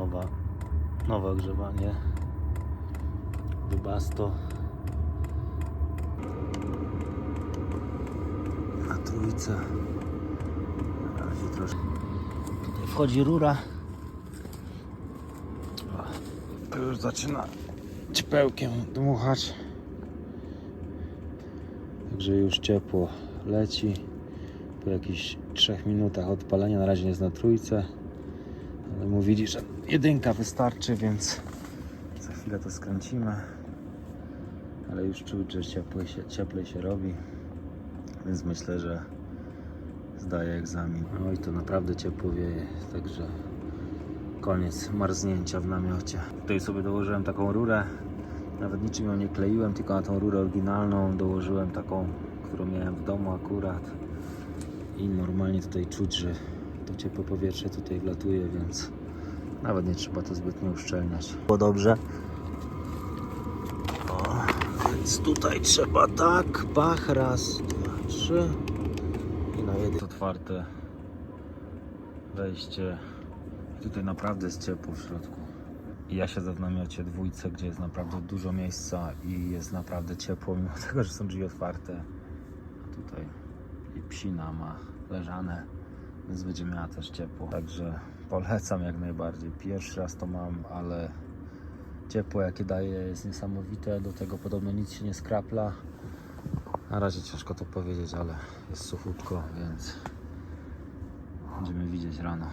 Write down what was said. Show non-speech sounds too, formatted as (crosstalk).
nowa, nowe ogrzewanie. Dubasto. Na trójce. Troszkę. Tutaj wchodzi rura. To już zaczyna ciepełkiem dmuchać. Także już ciepło leci. Po jakichś 3 minutach odpalenia, na razie jest na trójce. Mówili, że jedynka wystarczy, więc za chwilę to skręcimy. Ale już czuć, że ciepłej się, cieplej się robi. Więc myślę, że zdaję egzamin. No i to naprawdę ciepło wieje, także koniec marznięcia w namiocie. Tutaj sobie dołożyłem taką rurę. Nawet niczym ją nie kleiłem, tylko na tą rurę oryginalną dołożyłem taką, którą miałem w domu akurat. I normalnie tutaj czuć, że to ciepłe powietrze tutaj wlatuje, więc nawet nie trzeba to zbytnio uszczelniać. Było dobrze. O, więc tutaj trzeba tak, pach, raz, dwa, trzy i na jeden. Otwarte wejście. Tutaj naprawdę jest ciepło w środku. I ja siedzę w namiocie dwójce, gdzie jest naprawdę dużo miejsca i jest naprawdę ciepło, mimo (laughs) tego, że są drzwi otwarte. A tutaj i psina ma leżane, więc będzie miała też ciepło. Także polecam jak najbardziej. Pierwszy raz to mam, ale ciepło jakie daje jest niesamowite. Do tego podobno nic się nie skrapla. Na razie ciężko to powiedzieć, ale jest suchutko, więc będziemy widzieć rano.